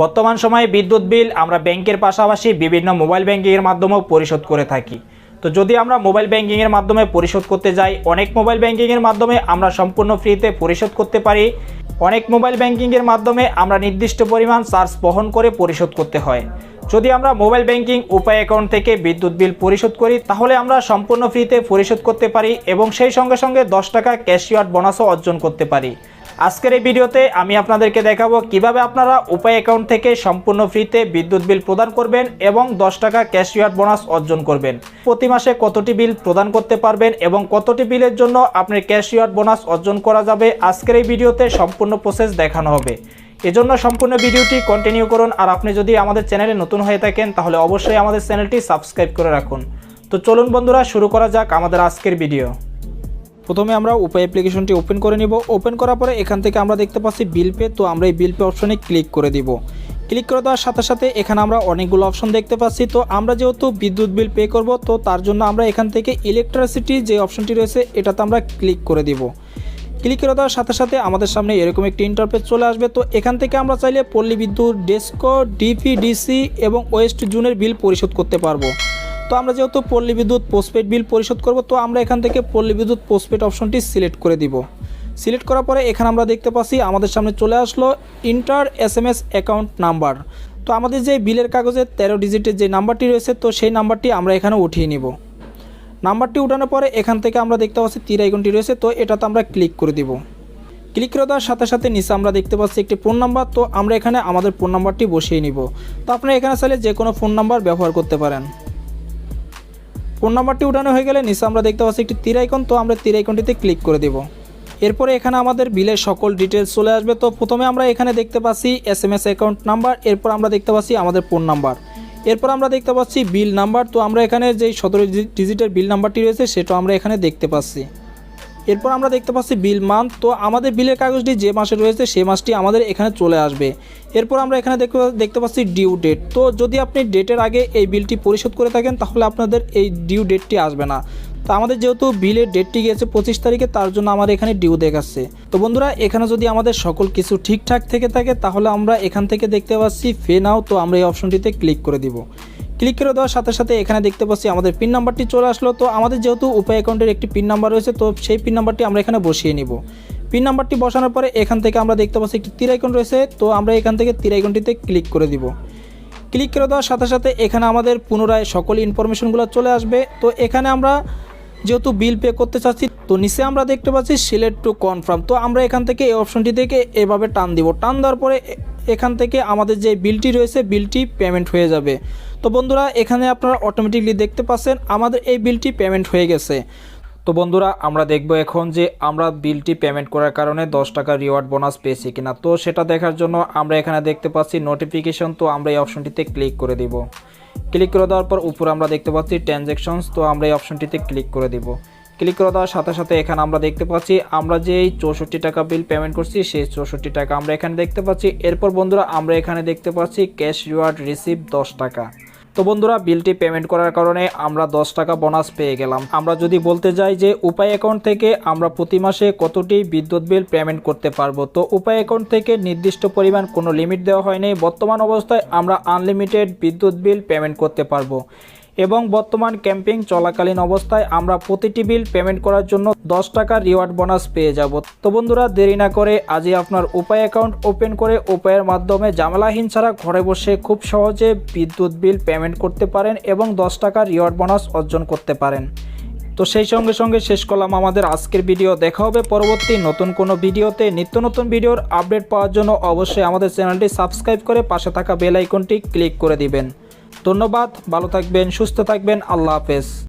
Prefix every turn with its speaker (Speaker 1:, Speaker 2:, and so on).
Speaker 1: বর্তমান সময়ে বিদ্যুৎ বিল আমরা ব্যাংকের পাশাপাশি বিভিন্ন মোবাইল ব্যাংকিংয়ের মাধ্যমেও পরিশোধ করে থাকি। তো যদি আমরা মোবাইল ব্যাংকিংয়ের মাধ্যমে পরিশোধ করতে যাই, অনেক মোবাইল ব্যাংকিংয়ের মাধ্যমে আমরা সম্পূর্ণ ফ্রিতে পরিশোধ করতে পারি। অনেক মোবাইল ব্যাংকিংয়ের মাধ্যমে আমরা নির্দিষ্ট পরিমাণ চার্জ বহন করে পরিশোধ করতে হয়। যদি আমরা মোবাইল ব্যাংকিং উপায় অ্যাকাউন্ট থেকে বিদ্যুৎ বিল পরিশোধ করি, তাহলে আমরা সম্পূর্ণ ফ্রিতে পরিশোধ করতে পারি এবং সেই সঙ্গে সঙ্গে দশ টাকা ক্যাশিয়ার বোনাসও অর্জন করতে পারি। আজকের এই ভিডিওতে আমি আপনাদেরকে দেখাবো কীভাবে আপনারা উপায় অ্যাকাউন্ট থেকে সম্পূর্ণ ফ্রিতে বিদ্যুৎ বিল প্রদান করবেন এবং দশ টাকা ক্যাশিয়ার বোনাস অর্জন করবেন। প্রতি মাসে কতটি বিল প্রদান করতে পারবেন এবং কতটি বিলের জন্য আপনার ক্যাশিয়ার বোনাস অর্জন করা যাবে আজকের এই ভিডিওতে সম্পূর্ণ প্রসেস দেখানো হবে। এজন্য সম্পূর্ণ ভিডিওটি কন্টিনিউ করুন আর আপনি যদি আমাদের চ্যানেলে নতুন হয়ে থাকেন তাহলে অবশ্যই আমাদের চ্যানেলটি সাবস্ক্রাইব করে রাখুন। তো চলুন বন্ধুরা, শুরু করা যাক আমাদের আজকের ভিডিও। প্রথমে আমরা উপায় অ্যাপ্লিকেশনটি ওপেন করে নিব। ওপেন করার পরে এখান থেকে আমরা দেখতে পাচ্ছি বিল পে তো আমরা এই বিল পে অপশনে ক্লিক করে দিব। ক্লিক করে দেওয়ার সাথে সাথে এখানে আমরা অনেকগুলো অপশন দেখতে পাচ্ছি। তো আমরা যেহেতু বিদ্যুৎ বিল পে করব, তো তার জন্য আমরা এখান থেকে ইলেকট্রিসিটি যে অপশনটি রয়েছে, এটাতে আমরা ক্লিক করে দিব। ক্লিক করে দেওয়ার সাথে সাথে আমাদের সামনে এরকম একটি ইন্টারপেজ চলে আসবে। তো এখান থেকে আমরা চাইলে পল্লী বিদ্যুৎ ডেস্কো ডিপিডিসি এবং ওয়েস্ট জুনের বিল পরিশোধ করতে পারব। তো আমরা যেহেতু পল্লী বিদ্যুৎ পোস্টপেড বিল পরিশোধ করব, তো আমরা এখান থেকে পল্লী বিদ্যুৎ পোস্টপেড অপশনটি সিলেক্ট করে দিব। সিলেক্ট করার পরে এখানে আমরা দেখতে পাচ্ছি আমাদের সামনে চলে আসলো enter S M S account number তো আমাদের যে বিলের কাগজে তেরো ডিজিটের যে নাম্বারটি রয়েছে, তো সেই নাম্বারটি আমরা এখানে উঠিয়ে নিব। নাম্বারটি উঠানোর পরে এখান থেকে আমরা দেখতে পাচ্ছি তীর আইকনটি রয়েছে, তো এটাতে আমরা ক্লিক করে দিব। ক্লিক করে দেওয়ার সাথে সাথে নিচে আমরা দেখতে পাচ্ছি একটি ফোন নাম্বার তো আমরা এখানে আমাদের ফোন নাম্বারটি বসিয়ে নিব। তো আপনারা এখানে চাইলে যে কোনো ফোন নাম্বার ব্যবহার করতে পারেন। ফোন নাম্বারটি উঠানো হয়ে গেলে নিচে আমরা দেখতে পাচ্ছি একটি তীর আইকন তো আমরা তীর আইকনটিতে ক্লিক করে দেব। এরপরে এখানে আমাদের বিলের সকল ডিটেলস চলে আসবে। তো প্রথমে আমরা এখানে দেখতে পাচ্ছি S M S account number এরপর আমরা দেখতে পাচ্ছি আমাদের ফোন নাম্বার এরপর আমরা দেখতে পাচ্ছি বিল নাম্বার তো আমরা এখানে যেই সতেরো ডিজিটের বিল নাম্বারটি রয়েছে, সেটা আমরা এখানে দেখতে পাচ্ছি। এরপর আমরা দেখতে পাচ্ছি বিল মান্থ। তো আমাদের বিলের কাগজটি যে মাসে রয়েছে, সে মাসটি আমাদের এখানে চলে আসবে। এরপর আমরা এখানে দেখতে পাচ্ছি ডিউ ডেট তো যদি আপনি ডেটের আগে এই বিলটি পরিশোধ করে থাকেন, তাহলে আপনাদের এই ডিউ ডেটটি আসবে না। তো আমাদের যেহেতু বিলের ডেটটি গিয়েছে পঁচিশ তারিখে, তার জন্য আমার এখানে ডিউ দেখাচ্ছে তো বন্ধুরা, এখানে যদি আমাদের সকল কিছু ঠিকঠাক থেকে থাকে, তাহলে আমরা এখান থেকে দেখতে পাচ্ছি ফে নাও তো আমরা এই অপশনটিতে ক্লিক করে দিব। ক্লিক করে দেওয়ার সাথে সাথে এখানে দেখতে পাচ্ছি আমাদের পিন নাম্বারটি চলে আসলো। তো আমাদের যেহেতু উপায় অ্যাকাউন্টের একটি পিন নাম্বার রয়েছে, তো সেই পিন নাম্বারটি আমরা এখানে বসিয়ে নিব। পিন নাম্বারটি বসানোর পরে এখান থেকে আমরা দেখতে পাচ্ছি একটি তীর আইকন রয়েছে, তো আমরা এখান থেকে তীর আইকনটিতে ক্লিক করে দিব। ক্লিক করে দেওয়ার সাথে সাথে এখানে আমাদের পুনরায় সকল ইনফরমেশনগুলো চলে আসবে। তো এখানে আমরা যেহেতু বিল পে করতে চাচ্ছি, তো নিচে আমরা দেখতে পাচ্ছি সিলেক্ট টু কনফার্ম। তো আমরা এখান থেকে এই অপশনটি থেকে এভাবে টান দিব। টান দেওয়ার পরে এখান থেকে আমাদের যে বিলটি রয়েছে, বিলটি পেমেন্ট হয়ে যাবে। তো বন্ধুরা, এখানে আপনারা অটোমেটিকলি দেখতে পাচ্ছেন আমাদের এই বিলটি পেমেন্ট হয়ে গেছে। তো বন্ধুরা, আমরা দেখব এখন যে আমরা বিলটি পেমেন্ট করার কারণে দশ টাকা রিওয়ার্ড বোনাস পেয়েছি কিনা। তো সেটা দেখার জন্য আমরা এখানে দেখতে পাচ্ছি নোটিফিকেশন তো আমরা এই অপশনটিতে ক্লিক করে দিব। ক্লিক করে দেওয়ার পর উপরে আমরা দেখতে পাচ্ছি ট্রানজ্যাকশনস তো আমরা এই অপশনটিতে ক্লিক করে দিব। ক্লিক করে দেওয়ার সাথে সাথে এখানে আমরা দেখতে পাচ্ছি আমরা যে চৌষট্টি টাকা বিল পেমেন্ট করছি, সেই চৌষট্টি টাকা আমরা এখানে দেখতে পাচ্ছি। এরপর বন্ধুরা আমরা এখানে দেখতে পাচ্ছি ক্যাশ রিওয়ার্ড রিসিভ দশ টাকা। তো বন্ধুরা, বিলটি পেমেন্ট করার কারণে আমরা দশ টাকা বোনাস পেয়ে গেলাম। আমরা যদি বলতে যাই যে, উপায় অ্যাকাউন্ট থেকে আমরা প্রতি মাসে কতটি বিদ্যুৎ বিল পেমেন্ট করতে পারব? তো উপায় অ্যাকাউন্ট থেকে নির্দিষ্ট পরিমাণ কোনো লিমিট দেওয়া হয়নি। বর্তমান অবস্থায় আমরা আনলিমিটেড বিদ্যুৎ বিল পেমেন্ট করতে পারব। এবং বর্তমান ক্যাম্পিং চলাকালীন অবস্থায় আমরা প্রতিটি বিল পেমেন্ট করার জন্য দশ টাকা রিওয়ার্ড বোনাস পেয়ে যাব। তো বন্ধুরা, দেরি না করে আজই আপনার উপায় অ্যাকাউন্ট ওপেন করে উপায়ের মাধ্যমে জামেলাহীন ছাড়া ঘরে বসে খুব সহজে বিদ্যুৎ বিল পেমেন্ট করতে পারেন এবং দশ টাকা রিওয়ার্ড বোনাস অর্জন করতে পারেন। তো সেই সঙ্গে সঙ্গে শেষ করলাম আমাদের আজকের ভিডিও। দেখা হবে পরবর্তী নতুন কোনো ভিডিওতে। নিত্য নতুন ভিডিওর আপডেট পাওয়ার জন্য অবশ্যই আমাদের চ্যানেলটি সাবস্ক্রাইব করে পাশে থাকা বেল আইকনটি ক্লিক করে দিবেন। ধন্যবাদ ভালো থাকবেন সুস্থ থাকবেন আল্লাহ হাফেজ।